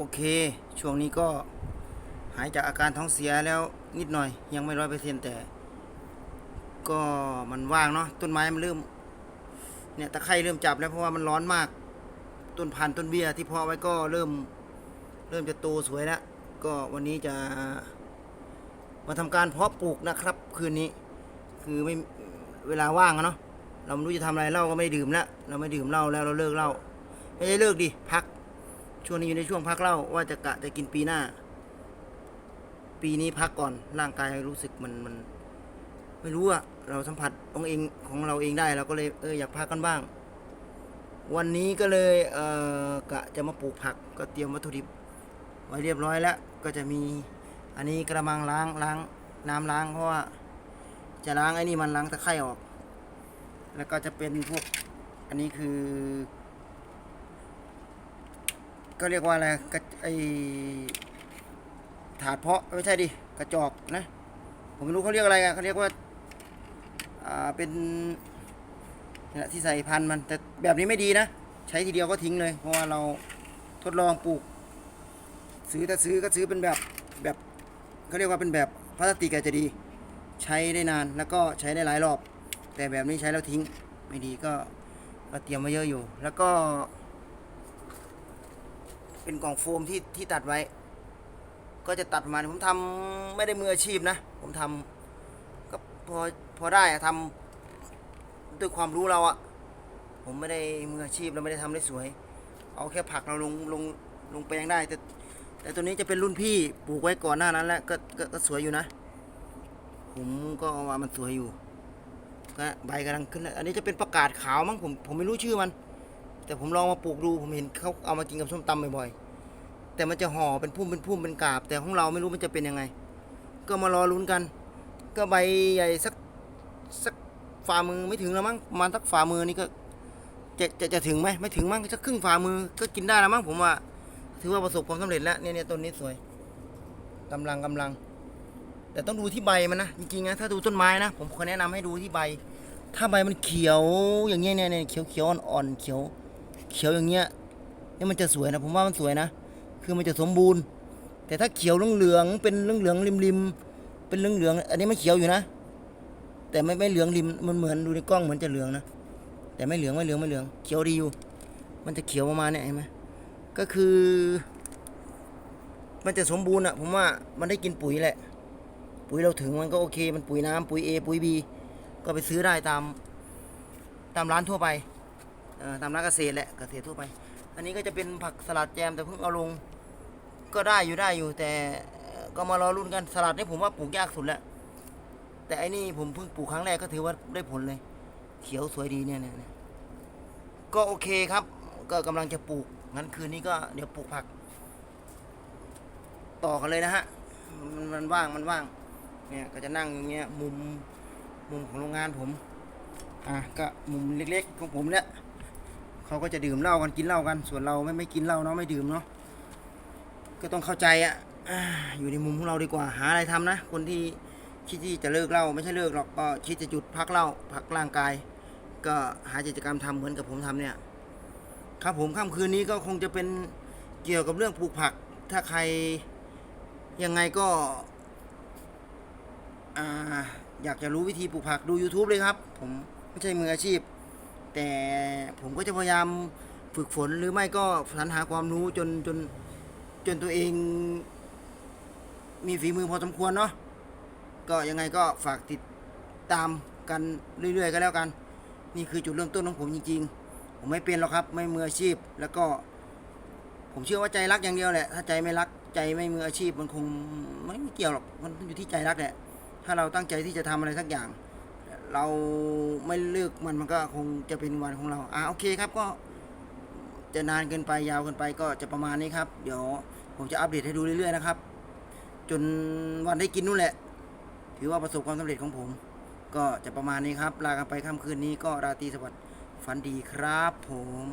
โอเค ช่วงนี้ก็หายจากอาการท้องเสียแล้วนิดหน่อยยังไม่ร้อยเปอร์เซ็นต์แต่ ก็มันว่างเนาะต้นไม้มันเริ่มเนี่ยตะไคร่เริ่มจับแล้วเพราะว่ามันร้อนมาก ต้นพันธุ์ต้นเบี้ยที่เพาะไว้ก็เริ่มเริ่มจะโตสวยแล้วก็วันนี้จะมาทำการเพาะปลูกนะครับ คืนนี้คือไม่เวลาว่างอะเนาะเราไม่รู้จะทำอะไรเหล้าก็ไม่ดื่มแล้วเราไม่ดื่มเหล้าแล้วเราเลิกเหล้าไม่ใช่เลิกดิพัก ช่วงนี้อยู่ในช่วงพักเล้าว่าจะกะจะกินปีหน้า ปีนี้พักก่อนร่างกายรู้สึกมันมัน ไม่รู้อะเราสัมผัสองเองของเราเองได้เราก็เลยเอออยากพักกันบ้าง วันนี้ก็เลยเออกะจะมาปลูกผักก็เตรียมวัตถุดิบ ไว้เรียบร้อยแล้ว ก็จะมีอันนี้กระมังล้างล้างน้ำล้าง เพราะว่าจะล้างไอ้นี่มันล้างตะไคร่ออก แล้วก็จะเป็นพวกอันนี้คือ ก็เรียกว่าอะไรกระไอถาดเพาะไม่ใช่ดิกระจอกนะ ผมไม่รู้เขาเรียกอะไรกันเขาเรียกว่าอ่าเป็นนะที่ใส่พันธุ์มันแต่แบบนี้ไม่ดีนะ ใช้ทีเดียวก็ทิ้งเลย เพราะว่าเราทดลองปลูก ซื้อถ้าซื้อก็ซื้อเป็นแบบแบบเขาเรียกว่าเป็นแบบพลาสติกอาจจะดี ใช้ได้นานแล้วก็ใช้ได้หลายรอบ แต่แบบนี้ใช้แล้วทิ้งไม่ดีก็ก็เตรียมมาเยอะอยู่ แล้วก็ เป็นกล่องโฟมที่ที่ตัดไว้ ก็จะตัดประมาณผมทำไม่ได้มืออาชีพนะ ผมทำก็พอพอได้อะทำด้วยความรู้เราอะผมไม่ได้มืออาชีพเราไม่ได้ทำได้สวย เอาแค่ผักเราลงลงลงแปลงได้แต่แต่ตัวนี้จะเป็นรุ่นพี่ปลูกไว้ก่อนหน้านั้นแล้วก็ก็ก็สวยอยู่นะ ผมก็ว่ามันสวยอยู่ก็ใบกำลังขึ้นแล้วอันนี้จะเป็นประกาศขาวมั้งผมผมไม่รู้ชื่อมัน แต่ผมลองมาปลูกดูผมเห็นเขาเอามากินกับส้มตำบ่อยๆแต่มันจะห่อเป็นพุ่มเป็นพุ่มเป็นกาบ แต่ของเราไม่รู้มันจะเป็นยังไง ก็มารอลุ้นกัน ก็ใบใหญ่สักสักฝ่ามือไม่ถึงแล้วมั้งประมาณสักฝ่ามือนี่ก็จะจะจะถึงไหมไม่ถึงมั้งสักครึ่งฝ่ามือก็กินได้แล้วมั้งผมว่า ถือว่าประสบความสำเร็จแล้วเนี่ยเนี่ยต้นนี้สวยกำลังกำลัง แต่ต้องดูที่ใบมันนะจริงๆนะถ้าดูต้นไม้นะผมขอแนะนำให้ดูที่ใบ ถ้าใบมันเขียวอย่างเงี้ยเนี่ยเนี่ยเขียวเขียวอ่อนๆเขียว เขียวอย่างเงี้ยนี่มันจะสวยนะ ผมว่ามันสวยนะ คือมันจะสมบูรณ์ แต่ถ้าเขียวเหลืองๆเป็นเหลืองๆริมๆเป็นเหลืองๆอันนี้ไม่เขียวอยู่นะ แต่ไม่ไม่เหลืองริมมันเหมือนดูในกล้องเหมือนจะเหลืองนะแต่ไม่เหลืองไม่เหลืองไม่เหลือง เขียวดีอยู่ มันจะเขียวประมาณนี้เห็นไหมก็คือ มันจะสมบูรณ์อะผมว่ามันได้กินปุ๋ยแหละ ปุ๋ยเราถึงมันก็โอเค มันปุ๋ยน้ำปุ๋ย A ปุ๋ย B ก็ไปซื้อได้ตามตามร้านทั่วไป ตามร้านเกษตรแหละเกษตรทั่วไป อันนี้ก็จะเป็นผักสลัดแจมแต่เพิ่งเอาลง ก็ได้อยู่ได้อยู่แต่ก็มารอรุ่นกันสลัดนี่ผมว่าปลูกยากสุดแล้วแต่อันนี้ผมเพิ่งปลูกครั้งแรกก็ถือว่าได้ผลเลย เขียวสวยดีเนี่ยเนี่ยก็โอเคครับ ก็กำลังจะปลูกงั้นคืนนี้ก็เดี๋ยวปลูกผัก ต่อกันเลยนะฮะมันมันว่างมันว่าง เนี่ยก็จะนั่งอย่างเงี้ยมุมมุมของโรงงานผม อะก็มุมเล็กๆของผมเนี่ย เขาก็จะดื่มเหล้ากันกินเหล้ากัน ส่วนเราไม่ไม่กินเหล้าเนาะไม่ดื่มเนาะก็ต้องเข้าใจอะอยู่ในมุมของเราดีกว่าหาอะไรทำนะ คนที่คิดที่จะเลิกเหล้าไม่ใช่เลิกหรอกก็คิดจะหยุดพักเหล้าพักร่างกาย ก็หากิจกรรมทำเหมือนกับผมทำเนี่ย ครับผมค่ำคืนนี้ก็คงจะเป็นเกี่ยวกับเรื่องปลูกผัก ถ้าใครยังไงก็ออยากจะรู้วิธีปลูกผักดู YouTube เลยครับ ผมไม่ใช่มืออาชีพ แต่ผมก็จะพยายามฝึกฝนหรือไม่ก็สรรหาความรู้จนจนจนตัวเอง มีฝีมือพอสมควรเนาะก็ยังไงก็ฝากติดตามกันเรื่อยๆก็แล้วกัน นี่คือจุดเริ่มต้นของผมจริงๆ ผมไม่เป็นหรอกครับ ไม่มืออาชีพ แล้วก็ ผมเชื่อว่าใจรักอย่างเดียวแหละถ้าใจไม่รักใจไม่มืออาชีพมันคงไม่ไม่เกี่ยวหรอกมันอยู่ที่ใจรักแหละถ้าเราตั้งใจที่จะทำอะไรสักอย่าง เราไม่เลือกมันมันก็คงจะเป็นวันของเราอ่าโอเคครับก็จะนานเกินไปยาวเกินไปก็จะประมาณนี้ครับ เดี๋ยวผมจะอัปเดตให้ดูเรื่อยๆนะครับ จนวันได้กินนู่นแหละ ถือว่าประสบความสำเร็จของผม ก็จะประมาณนี้ครับ ลากันไปค่ำคืนนี้ก็ราตรีสวัสดิ์ฝันดีครับผม